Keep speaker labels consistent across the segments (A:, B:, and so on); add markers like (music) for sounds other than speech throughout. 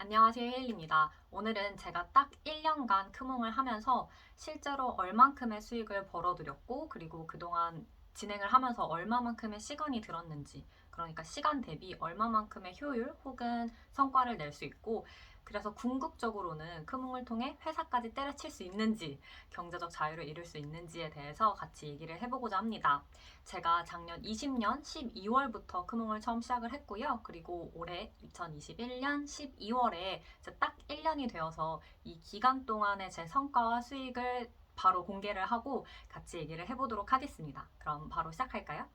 A: 안녕하세요 헤일입니다. 오늘은 제가 딱 1년간 크몽을 하면서 실제로 얼만큼의 수익을 벌어들였고 그리고 그동안 진행을 하면서 얼마만큼의 시간이 들었는지 그러니까 시간 대비 얼마만큼의 효율 혹은 성과를 낼 수 있고 그래서 궁극적으로는 크몽을 통해 회사까지 때려칠 수 있는지 경제적 자유를 이룰 수 있는지에 대해서 같이 얘기를 해보고자 합니다. 제가 작년 20년 12월부터 크몽을 처음 시작을 했고요. 그리고 올해 2021년 12월에 딱 1년이 되어서 이 기간 동안의 제 성과와 수익을 바로 공개를 하고 같이 얘기를 해보도록 하겠습니다. 그럼 바로 시작할까요?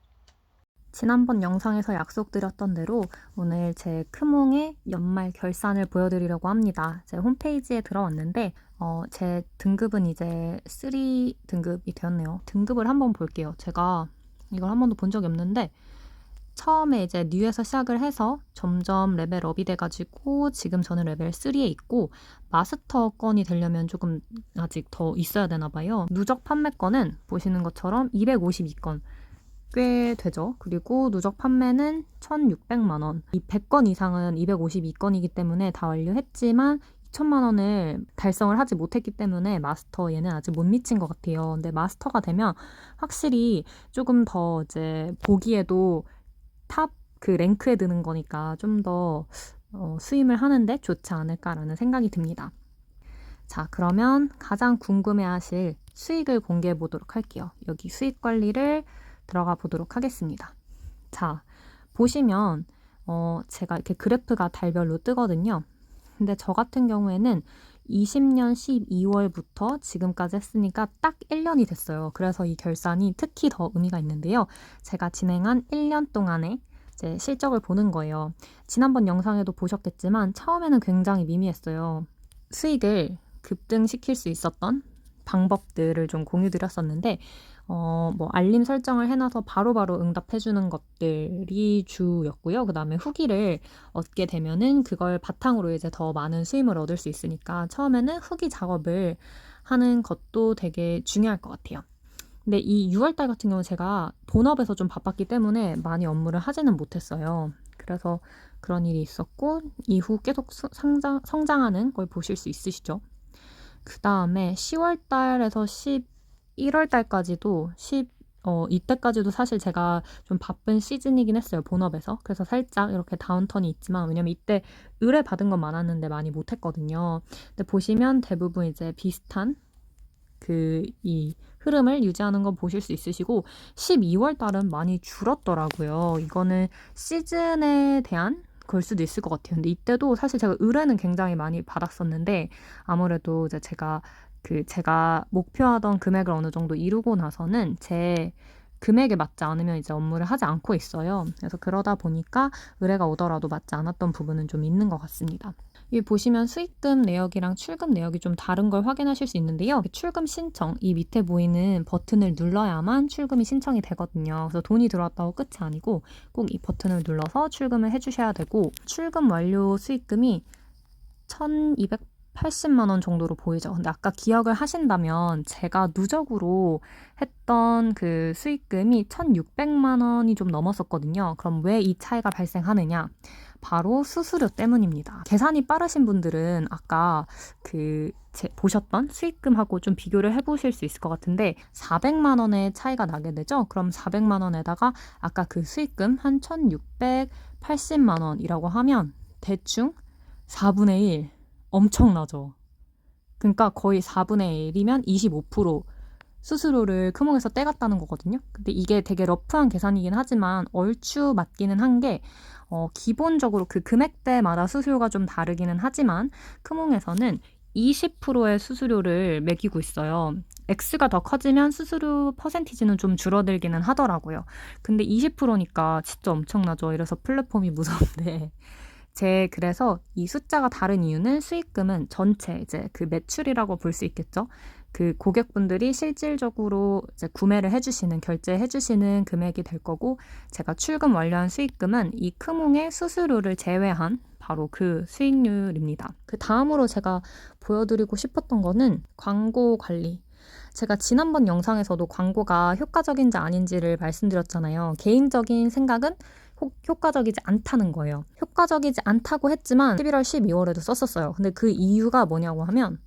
B: 지난번 영상에서 약속드렸던 대로 오늘 제 크몽의 연말 결산을 보여드리려고 합니다. 제 홈페이지에 들어왔는데 어, 제 등급은 이제 3 등급이 되었네요. 등급을 한번 볼게요. 제가 이걸 한 번도 본 적이 없는데 처음에 이제 뉴에서 시작을 해서 점점 레벨업이 돼가지고 지금 저는 레벨 3에 있고 마스터건이 되려면 조금 아직 더 있어야 되나 봐요. 누적 판매건은 보시는 것처럼 252건 꽤 되죠. 그리고 누적 판매는 1,600만 원. 이 100건 이상은 252건이기 때문에 다 완료했지만 2천만 원을 달성을 하지 못했기 때문에 마스터 얘는 아직 못 미친 것 같아요. 근데 마스터가 되면 확실히 조금 더 이제 보기에도 탑 그 랭크에 드는 거니까 좀더 어, 수임을 하는데 좋지 않을까라는 생각이 듭니다. 자, 그러면 가장 궁금해 하실 수익을 공개해 보도록 할게요. 여기 수익 관리를 들어가 보도록 하겠습니다. 자, 보시면 어, 제가 이렇게 그래프가 달별로 뜨거든요. 근데 저 같은 경우에는 20년 12월부터 지금까지 했으니까 딱 1년이 됐어요. 그래서 이 결산이 특히 더 의미가 있는데요. 제가 진행한 1년 동안의 이제 실적을 보는 거예요. 지난번 영상에도 보셨겠지만 처음에는 굉장히 미미했어요. 수익을 급등시킬 수 있었던 방법들을 좀 공유드렸었는데 어, 뭐 알림 설정을 해놔서 바로바로 응답해주는 것들이 주였고요. 그 다음에 후기를 얻게 되면은 그걸 바탕으로 이제 더 많은 수임을 얻을 수 있으니까 처음에는 후기 작업을 하는 것도 되게 중요할 것 같아요. 근데 이 6월달 같은 경우 제가 본업에서 좀 바빴기 때문에 많이 업무를 하지는 못했어요. 그래서 그런 일이 있었고 이후 계속 수- 성장, 성장하는 걸 보실 수 있으시죠. 그 다음에 10월달에서 11월 달까지도 10, 어, 이때까지도 사실 제가 좀 바쁜 시즌이긴 했어요, 본업에서. 그래서 살짝 이렇게 다운턴이 있지만, 왜냐면 이때 의뢰 받은 건 많았는데 많이 못했거든요. 근데 보시면 대부분 이제 비슷한 그, 이 흐름을 유지하는 거 보실 수 있으시고, 12월 달은 많이 줄었더라고요. 이거는 시즌에 대한 걸 수도 있을 것 같아요. 근데 이때도 사실 제가 의뢰는 굉장히 많이 받았었는데, 아무래도 이제 제가 그 제가 목표하던 금액을 어느 정도 이루고 나서는 제 금액에 맞지 않으면 이제 업무를 하지 않고 있어요. 그래서 그러다 보니까 의뢰가 오더라도 맞지 않았던 부분은 좀 있는 것 같습니다. 여기 보시면 수익금 내역이랑 출금 내역이 좀 다른 걸 확인하실 수 있는데요. 출금 신청, 이 밑에 보이는 버튼을 눌러야만 출금이 신청이 되거든요. 그래서 돈이 들어왔다고 끝이 아니고 꼭 이 버튼을 눌러서 출금을 해주셔야 되고 출금 완료 수익금이 1280만 원 정도로 보이죠. 근데 아까 기억을 하신다면 제가 누적으로 했던 그 수익금이 1,600만 원이 좀 넘었었거든요. 그럼 왜 이 차이가 발생하느냐? 바로 수수료 때문입니다. 계산이 빠르신 분들은 아까 그 제, 보셨던 수익금하고 좀 비교를 해보실 수 있을 것 같은데 400만 원의 차이가 나게 되죠. 그럼 400만 원에다가 아까 그 수익금 한 1,680만 원이라고 하면 대충 4분의 1 엄청나죠. 그러니까 거의 4분의 1이면 25% 수수료를 크몽에서 떼갔다는 거거든요. 근데 이게 되게 러프한 계산이긴 하지만 얼추 맞기는 한게 어, 기본적으로 그 금액대마다 수수료가 좀 다르기는 하지만 크몽에서는 20%의 수수료를 매기고 있어요. X가 더 커지면 수수료 퍼센티지는 좀 줄어들기는 하더라고요. 근데 20%니까 진짜 엄청나죠. 이래서 플랫폼이 무서운데. 제 그래서 이 숫자가 다른 이유는 수익금은 전체 이제 그 매출이라고 볼 수 있겠죠. 그 고객분들이 실질적으로 이제 구매를 해주시는 결제해주시는 금액이 될 거고 제가 출금 완료한 수익금은 이 크몽의 수수료를 제외한 바로 그 수익률입니다. 그 다음으로 제가 보여드리고 싶었던 거는 광고 관리. 제가 지난번 영상에서도 광고가 효과적인지 아닌지를 말씀드렸잖아요. 개인적인 생각은 효, 효과적이지 않다는 거예요. 효과적이지 않다고 했지만 11월, 12월에도 썼었어요. 근데 그 이유가 뭐냐고 하면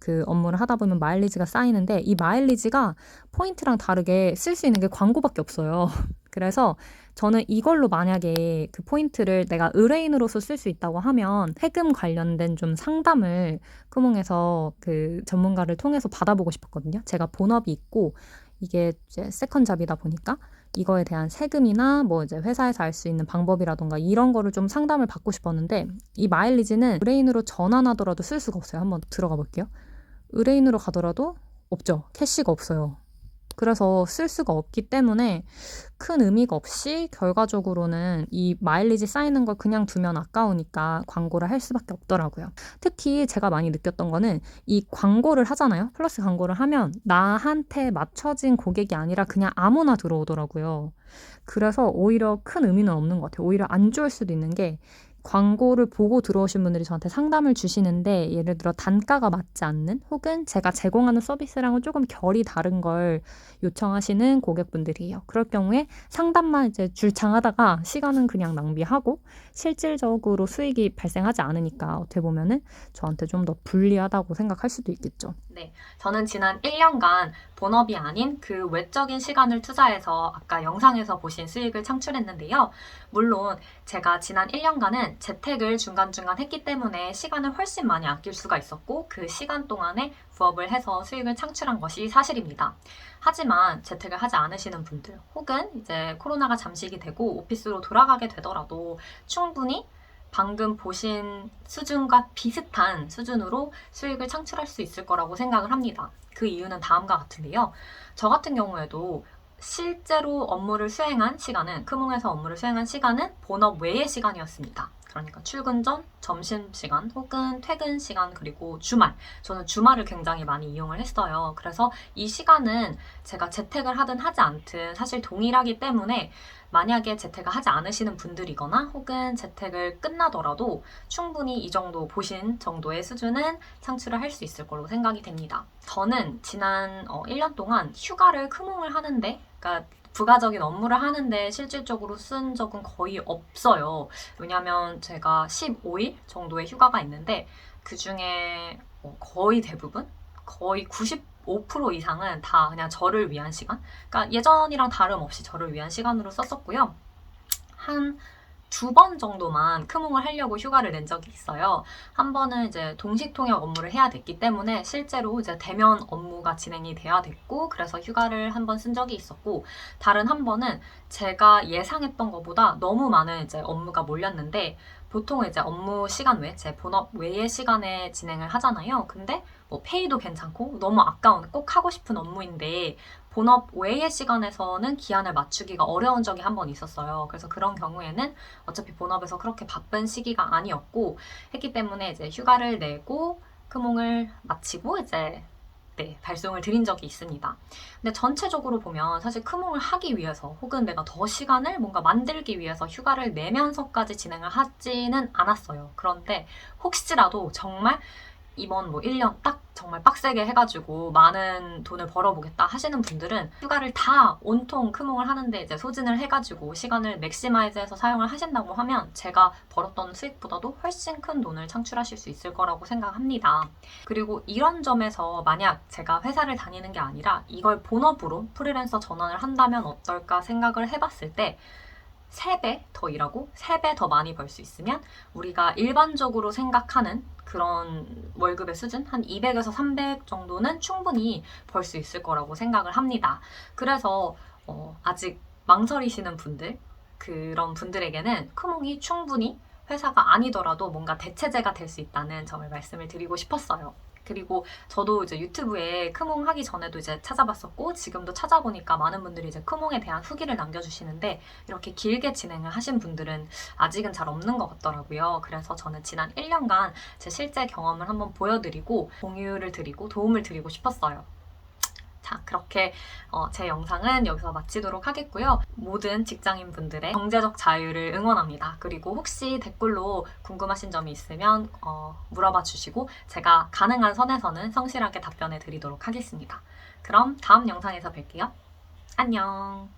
B: 그 업무를 하다 보면 마일리지가 쌓이는데 이 마일리지가 포인트랑 다르게 쓸 수 있는 게 광고밖에 없어요. (laughs) 그래서 저는 이걸로 만약에 그 포인트를 내가 의뢰인으로서 쓸 수 있다고 하면 세금 관련된 좀 상담을 크몽에서 그 전문가를 통해서 받아보고 싶었거든요. 제가 본업이 있고 이게 이제 세컨 잡이다 보니까 이거에 대한 세금이나 뭐 이제 회사에서 알 수 있는 방법이라던가 이런 거를 좀 상담을 받고 싶었는데 이 마일리지는 의뢰인으로 전환하더라도 쓸 수가 없어요. 한번 들어가 볼게요. 의뢰인으로 가더라도 없죠. 캐시가 없어요. 그래서 쓸 수가 없기 때문에 큰 의미가 없이 결과적으로는 이 마일리지 쌓이는 걸 그냥 두면 아까우니까 광고를 할 수밖에 없더라고요. 특히 제가 많이 느꼈던 거는 이 광고를 하잖아요. 플러스 광고를 하면 나한테 맞춰진 고객이 아니라 그냥 아무나 들어오더라고요. 그래서 오히려 큰 의미는 없는 것 같아요. 오히려 안 좋을 수도 있는 게 광고를 보고 들어오신 분들이 저한테 상담을 주시는데 예를 들어 단가가 맞지 않는 혹은 제가 제공하는 서비스랑은 조금 결이 다른 걸 요청하시는 고객분들이에요. 그럴 경우에 상담만 이제 줄창하다가 시간은 그냥 낭비하고 실질적으로 수익이 발생하지 않으니까 어떻게 보면은 저한테 좀 더 불리하다고 생각할 수도 있겠죠.
A: 네, 저는 지난 1년간 본업이 아닌 그 외적인 시간을 투자해서 아까 영상에서 보신 수익을 창출했는데요. 물론 제가 지난 1년간은 재택을 중간중간 했기 때문에 시간을 훨씬 많이 아낄 수가 있었고 그 시간 동안에 부업을 해서 수익을 창출한 것이 사실입니다. 하지만 재택을 하지 않으시는 분들 혹은 이제 코로나가 잠식이 되고 오피스로 돌아가게 되더라도 충분히 방금 보신 수준과 비슷한 수준으로 수익을 창출할 수 있을 거라고 생각을 합니다. 그 이유는 다음과 같은데요. 저 같은 경우에도 실제로 업무를 수행한 시간은 크몽에서 업무를 수행한 시간은 본업 외의 시간이었습니다. 그러니까 출근 전, 점심 시간, 혹은 퇴근 시간, 그리고 주말. 저는 주말을 굉장히 많이 이용을 했어요. 그래서 이 시간은 제가 재택을 하든 하지 않든 사실 동일하기 때문에 만약에 재택을 하지 않으시는 분들이거나 혹은 재택을 끝나더라도 충분히 이 정도 보신 정도의 수준은 창출을 할 수 있을 걸로 생각이 됩니다. 저는 지난 어, 1년 동안 휴가를 크몽을 하는데, 그러니까 부가적인 업무를 하는데 실질적으로 쓴 적은 거의 없어요. 왜냐면 제가 15일 정도의 휴가가 있는데 그 중에 어, 거의 대부분 거의 95% 이상은 다 그냥 저를 위한 시간. 그러니까 예전이랑 다름없이 저를 위한 시간으로 썼었고요. 한 두 번 정도만 크몽을 하려고 휴가를 낸 적이 있어요. 한 번은 이제 동식 통역 업무를 해야 됐기 때문에 실제로 이제 대면 업무가 진행이 돼야 됐고 그래서 휴가를 한 번 쓴 적이 있었고 다른 한 번은 제가 예상했던 것보다 너무 많은 이제 업무가 몰렸는데 보통 이제 업무 시간 외, 제 본업 외의 시간에 진행을 하잖아요. 근데 뭐 페이도 괜찮고 너무 아까운 꼭 하고 싶은 업무인데 본업 외의 시간에서는 기한을 맞추기가 어려운 적이 한 번 있었어요. 그래서 그런 경우에는 어차피 본업에서 그렇게 바쁜 시기가 아니었고 했기 때문에 이제 휴가를 내고 크몽을 마치고 이제 네, 발송을 드린 적이 있습니다. 근데 전체적으로 보면 사실 크몽을 하기 위해서 혹은 내가 더 시간을 뭔가 만들기 위해서 휴가를 내면서까지 진행을 하지는 않았어요. 그런데 혹시라도 정말 이번 뭐 1년 딱 정말 빡세게 해가지고 많은 돈을 벌어보겠다 하시는 분들은 휴가를 다 온통 크몽을 하는데 이제 소진을 해가지고 시간을 맥시마이즈해서 사용을 하신다고 하면 제가 벌었던 수익보다도 훨씬 큰 돈을 창출하실 수 있을 거라고 생각합니다. 그리고 이런 점에서 만약 제가 회사를 다니는 게 아니라 이걸 본업으로 프리랜서 전환을 한다면 어떨까 생각을 해봤을 때 3배 더 일하고 3배 더 많이 벌 수 있으면 우리가 일반적으로 생각하는 그런 월급의 수준 한 200에서 300 정도는 충분히 벌 수 있을 거라고 생각을 합니다. 그래서 어, 아직 망설이시는 분들 그런 분들에게는 크몽이 충분히 회사가 아니더라도 뭔가 대체제가 될 수 있다는 점을 말씀을 드리고 싶었어요. 그리고 저도 이제 유튜브에 크몽 하기 전에도 이제 찾아봤었고 지금도 찾아보니까 많은 분들이 이제 크몽에 대한 후기를 남겨주시는데 이렇게 길게 진행을 하신 분들은 아직은 잘 없는 것 같더라고요. 그래서 저는 지난 1년간 제 실제 경험을 한번 보여드리고 공유를 드리고 도움을 드리고 싶었어요. 자, 그렇게 어, 제 영상은 여기서 마치도록 하겠고요. 모든 직장인 분들의 경제적 자유를 응원합니다. 그리고 혹시 댓글로 궁금하신 점이 있으면 어, 물어봐 주시고 제가 가능한 선에서는 성실하게 답변해 드리도록 하겠습니다. 그럼 다음 영상에서 뵐게요. 안녕.